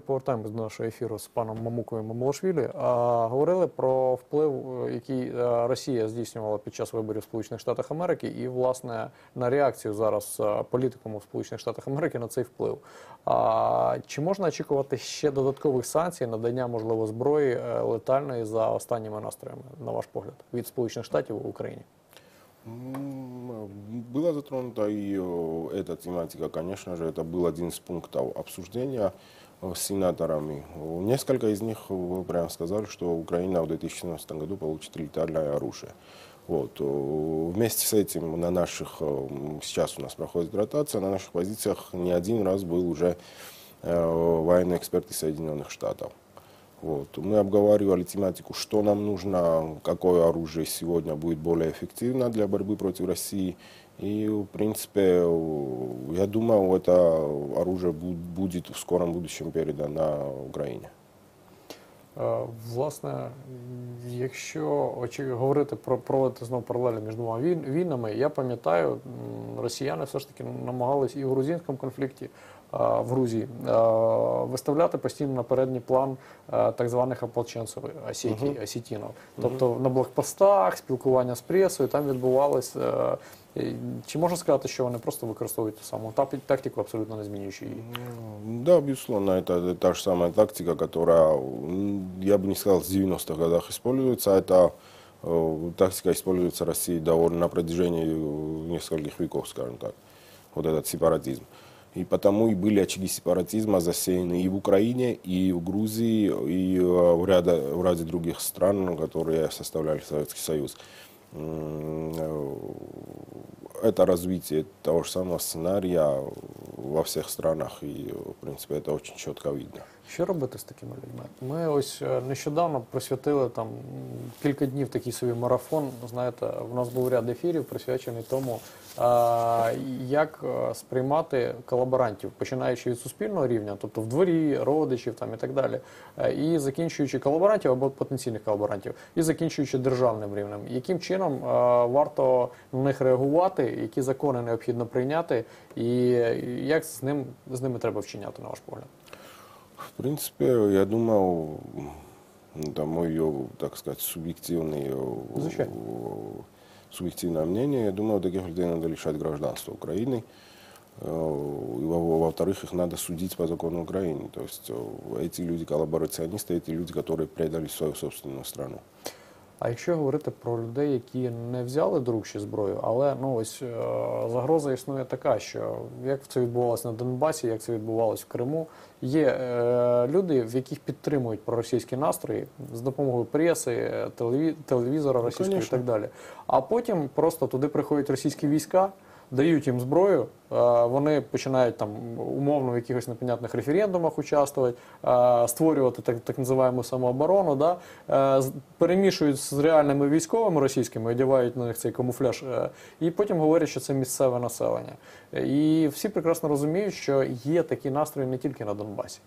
повертаємось до нашого ефіру з паном Мамукою Мамалашвілі. А, говорили про вплив, е, який е, Росія здійснювала під час виборів в Сполучених Штатах Америки, і власне на реакцію зараз е, політикуму в Сполучених Штатах Америки на цей вплив. А, чи можна очікувати ще додаткових санкцій, надання можливо зброї е, летальної за останніми настроями, на ваш погляд, від Сполучених Штатів в Україні? М, Была затронута и э, эта тематика, конечно же, это был один из пунктов обсуждения э, с Сенаторами. Э, Несколько из них прямо сказали, что Украина в 2017 году получит летальное оружие. Вот. э, Вместе с этим на наших, э, сейчас у нас проходит ротация, на наших позициях не один раз был уже военный эксперт из Соединенных Штатов. Вот. Мы обговаривали тематику, что нам нужно, какое оружие сегодня будет более эффективно для борьбы против России. И, в принципе, я думаю, это оружие бу- будет в скором будущем передано Украине. Е, Власне, якщо говорити про проводити знову паралелі між двома війнами, я пам'ятаю, росіяни все ж таки намагались і в грузинському конфлікті в Грузії е, виставляти постійно на передній план е, так званих ополченців осетій, осетінів. Тобто на блокпостах, спілкування з пресою, там відбувалось. е, і Чи можна сказати, що вони просто використовують ту саму тап- тактику, абсолютно не змінюючи її? Да, безусловно, это та же самая тактика, которая, м, я бы не сказал, в 90-х годах используется. Это э, тактика используется Россией довольно на протяжении э, нескольких веков, скажем так. Вот этот сепаратизм. И потому и были очаги сепаратизма засеяны и в Украине, и в Грузии, и э, в ряде, в ряде других стран, которые составляли Советский Союз. Э, Это развитие того же самого сценария во всех странах, и, в принципе, это очень четко видно. Що робити з такими людьми? Ми ось е, нещодавно присвятили там кілька днів такий собі марафон. Знаєте, в нас був ряд ефірів присвячений тому, як е, сприймати колаборантів, починаючи від суспільного рівня, тобто в дворі, родичів там і так далі, е, і закінчуючи колаборантів або потенційних колаборантів, і закінчуючи державним рівнем. Яким чином варто на них реагувати, які закони необхідно прийняти, і як з ним з ними треба вчиняти, на ваш погляд? В принципе, я думаю, это мое, так сказать, субъективное, э, субъективное мнение. Я думаю, таких людей надо лишать гражданства Украины. Э, Во-вторых, их надо судить по закону Украины. То есть э, эти люди коллаборационисты, эти люди, которые предали свою собственную страну. А якщо говорити про людей, які не взяли до рук ще зброю, але ну ось е, загроза існує така, що як це відбувалося на Донбасі, як це відбувалося в Криму, є е, люди, в яких підтримують проросійські настрої з допомогою преси, телеві- телевізора російського і так далі. А потім просто туди приходять російські війська. Дають їм зброю, е, вони починають там умовно в якихось непонятних референдумах участвувати, е, створювати так, так називаємо самооборону, да? е, перемішують з реальними військовими російськими, одягають на них цей камуфляж, і потім говорять, що це місцеве населення. І всі прекрасно розуміють, що є такі настрої не тільки на Донбасі.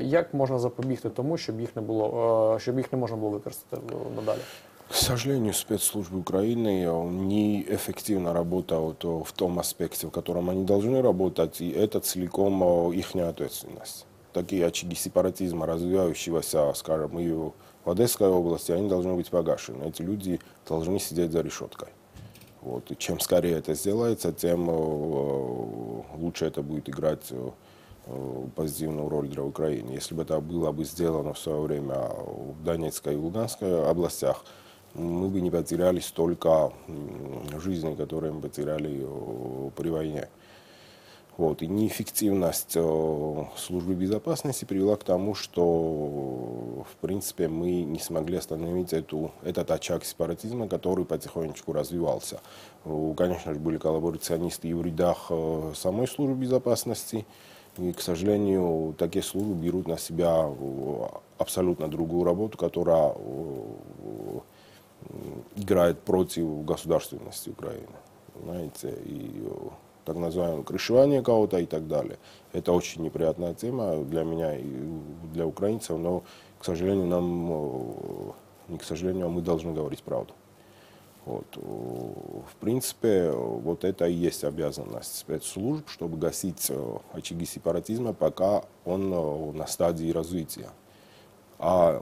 Як можна запобігти тому, щоб їх не було, щоб їх не можна було використати надалі? К сожалению, спецслужбы Украины э, неэффективно работают э, в том аспекте, в котором они должны работать, и это целиком их ответственность. Такие очаги сепаратизма, развивающегося, скажем, и в Одесской области, они должны быть погашены. Эти люди должны сидеть за решеткой. Вот. И чем скорее это сделается, тем э, лучше это будет играть э, э, позитивную роль для Украины. Если бы это было бы сделано в свое время в Донецкой и Луганской областях, мы бы не потеряли столько жизней, которые мы потеряли э, при войне. Вот. И неэффективность э, службы безопасности привела к тому, что, в принципе, мы не смогли остановить эту, этот очаг сепаратизма, который потихонечку развивался. Э, Конечно же, были коллаборационисты и в рядах самой службы безопасности, и, к сожалению, такие службы берут на себя абсолютно другую работу, которая играет против государственности Украины. Знаете, и э, так называемое крышевание кого-то и так далее. Это очень неприятная тема для меня и для украинцев, но, к сожалению, нам, э, не к сожалению, а мы должны говорить правду. Вот. В принципе, вот это и есть обязанность спецслужб, чтобы гасить очаги сепаратизма, пока он на стадии развития. А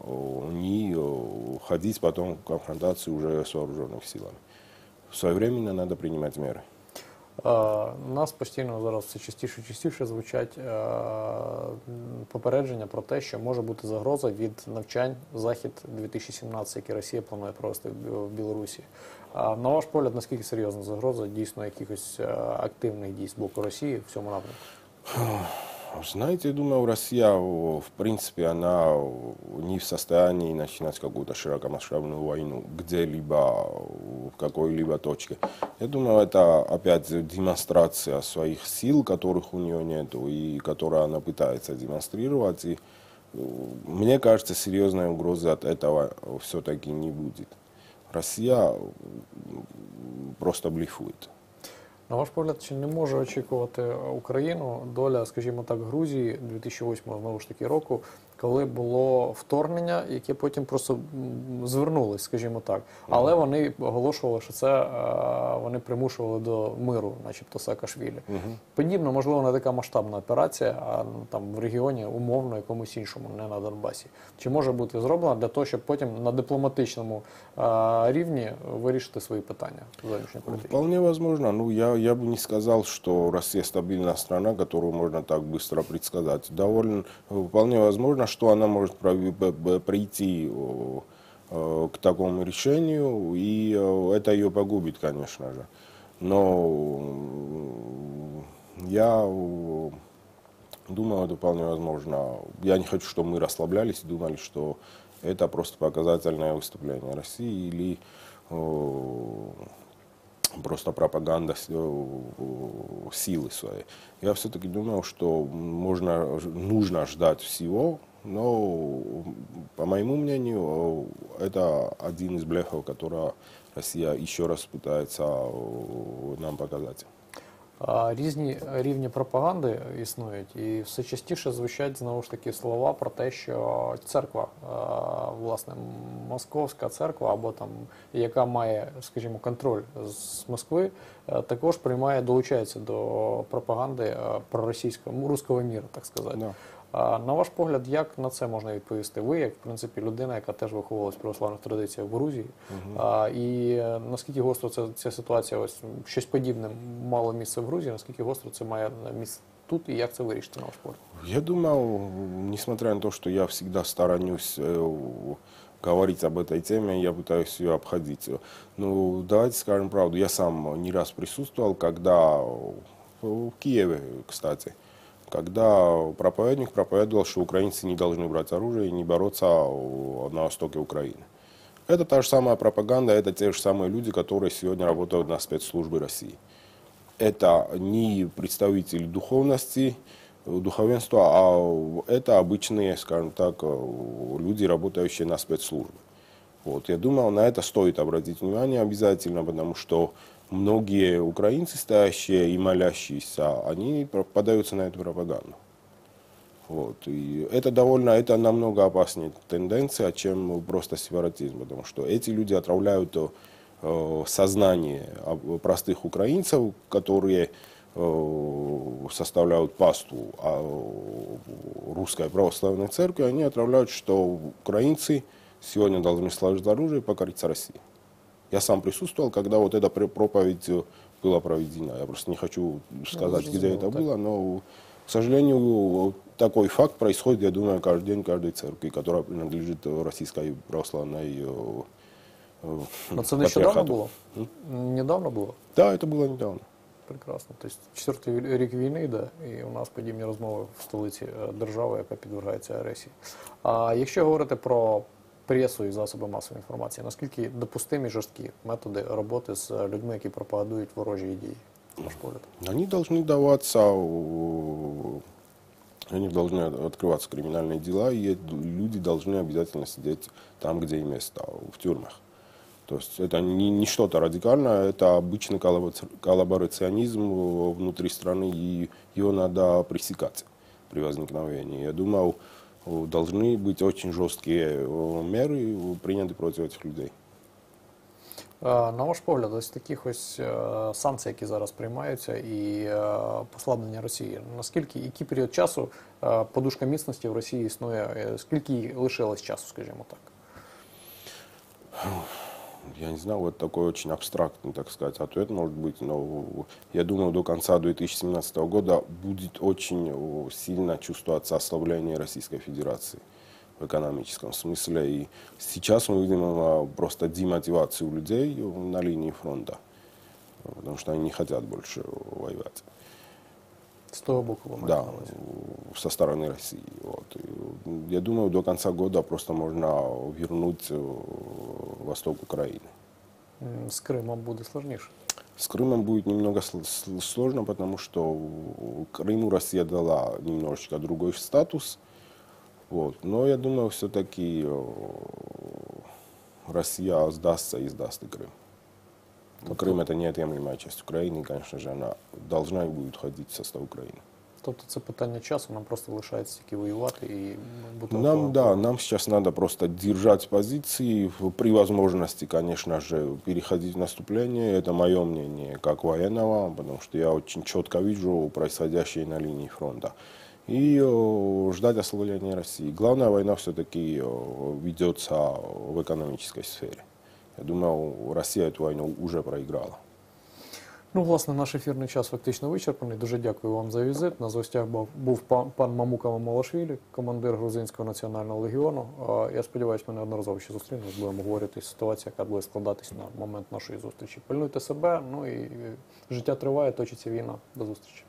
не ходить потом в конфронтации уже с вооруженными силами. Своевременно надо принимать меры. У нас постійно зараз все частіше і частіше звучать попередження про те, що може бути загроза від навчань захід 2017, які Росія планує провести в Білорусі. На ваш погляд, наскільки серйозна загроза дійсно якихось активних дій з боку Росії в цьому напрямку? Знаете, я думаю, Россия, в принципе, она не в состоянии начинать какую-то широкомасштабную войну где-либо, в какой-либо точке. Я думаю, это опять демонстрация своих сил, которых у нее нет, и которые она пытается демонстрировать. И мне кажется, серьезной угрозы от этого все-таки не будет. Россия просто блефует. На ваш погляд, чи не може очікувати Україну доля, скажімо так, Грузії 2008 знову ж таки року, Коли було вторгнення, яке потім просто звернулось, скажімо так. Але вони оголошували, що це вони примушували до миру, начебто Саакашвілі. Угу. Подібно, можливо, не така масштабна операція, а там в регіоні умовно якомусь іншому, не на Донбасі. Чи може бути зроблена для того, щоб потім на дипломатичному рівні вирішити свої питання зовнішньої політики? Вполне возможно. Ну, я, я бы не сказал, что Россия стабильная страна, которую можно так быстро предсказать. Довольно, вполне возможно, что она может прийти к такому решению, и это ее погубит, конечно же. Но я думаю, это вполне возможно. Я не хочу, чтобы мы расслаблялись и думали, что это просто показательное выступление России или просто пропаганда силы своей. Я все-таки думал, что можно, нужно ждать всего, но, по моему мнению, это один из блефов, который Россия еще раз пытается нам показати. Різні рівні пропаганди існують, і все частіше звучать знову ж таки слова про те, що церква, власне, московська церква, або там яка має, скажімо, контроль з Москви, також приймає, долучається до пропаганди проросійського руського міра, так сказати. На ваш погляд, як на це можна відповісти? Ви, як в принципі, людина, яка теж виховувалась в православних традиціях в Грузії, угу. і наскільки гостро це ця ситуація, ось щось подібне мало місце в Грузії, наскільки гостро це має місце тут, і як це вирішити на ваш погляд? Я думаю, несмотря на то, что я всегда сторонюсь говорить об этой теме, я пытаюсь ее обходить. Ну, давайте скажем правду, я сам не раз присутствовал, когда в Киеве, кстати, когда проповедник проповедовал, что украинцы не должны брать оружие и не бороться на востоке Украины. Это та же самая пропаганда, это те же самые люди, которые сегодня работают на спецслужбы России. Это не представители духовности, духовенства, а это обычные, скажем так, люди, работающие на спецслужбы. Вот, я думаю, на это стоит обратить внимание обязательно, потому что многие украинцы, стоящие и молящиеся, они подаются на эту пропаганду. Вот. И это довольно, это намного опаснее тенденция, чем просто сепаратизм, потому что эти люди отравляют э, сознание простых украинцев, которые э, составляют пасту а, русской православной церкви, они отравляют, что украинцы сегодня должны сложить оружие и покориться России. Я сам присутствовал, когда вот эта проповедь э, была проведена. Я просто не хочу сказать, ну, где это так. было, но, к сожалению, такой факт происходит, я думаю, каждый день в каждой церкви, которая принадлежит российской православной э, Но це нещодавно було? Недавно було? Да, это было недавно. Прекрасно. Тобто четвертий рік війни йде, і у нас подібні розмови в столиці держави, яка підвергається агресії. А якщо говорити про пресу і засоби масової інформації. Наскільки допустимі жорсткі методи роботи з людьми, які пропагандують ворожі ідеї? Ваш погляд? Они должны даваться, они должны открываться криминальные дела, и люди должны обязательно сидеть там, где им место, в тюрьмах. То есть это не, не что-то радикальное, это обычный коллаборационизм внутри страны, и его надо пресекать при возникновении. Я думаю, должны быть очень жесткие меры приняты против этих людей. Е, На ваш погляд, ось таких ось е, санкцій, які зараз приймаються, і е, послаблення Росії. Наскільки який період часу е, подушка міцності в Росії існує? е, Скільки їй лишилось часу, скажімо так? Я не знаю, вот такой очень абстрактный, так сказать, ответ может быть, но я думаю, до конца 2017 года будет очень сильно чувствоваться ослабление Российской Федерации в экономическом смысле. И сейчас мы видим а, просто демотивацию людей на линии фронта, потому что они не хотят больше воевать. З того боку, Да, со стороны России. Вот. И, я думаю, до конца года просто можно вернуть э, восток Украины. М, З Кримом буде складніше. С Крымом будет немного сл- сл- сложно, потому что Крыму Россия дала немножечко другой статус. Вот. Но я думаю, все-таки Россия сдастся и сдаст и Крым. Но Крым это неотъемлемая часть Украины, и, конечно же, она должна и будет входить в состав Украины. Тобто це питання часу, нам просто лишається тільки воювати і бути Нам, готовим. да, нам сейчас надо просто держать позиции, в- при возможности, конечно же, переходить в наступление. Это мое мнение как военного, потому что я очень четко вижу происходящее на линии фронта. И э, ждать ослабления России. Главная война все-таки ведется в экономической сфере. Я думаю, Россия эту войну уже проиграла. Ну, власне, наш ефірний час фактично вичерпаний. Дуже дякую вам за візит. На гостях був, пан, Мамука Мамалашвілі, командир Грузинського національного легіону. Я сподіваюся, ми неодноразово ще зустрінемось, будемо говорити ситуація, яка буде складатись на момент нашої зустрічі. Пильнуйте себе, ну і життя триває, точиться війна. До зустрічі.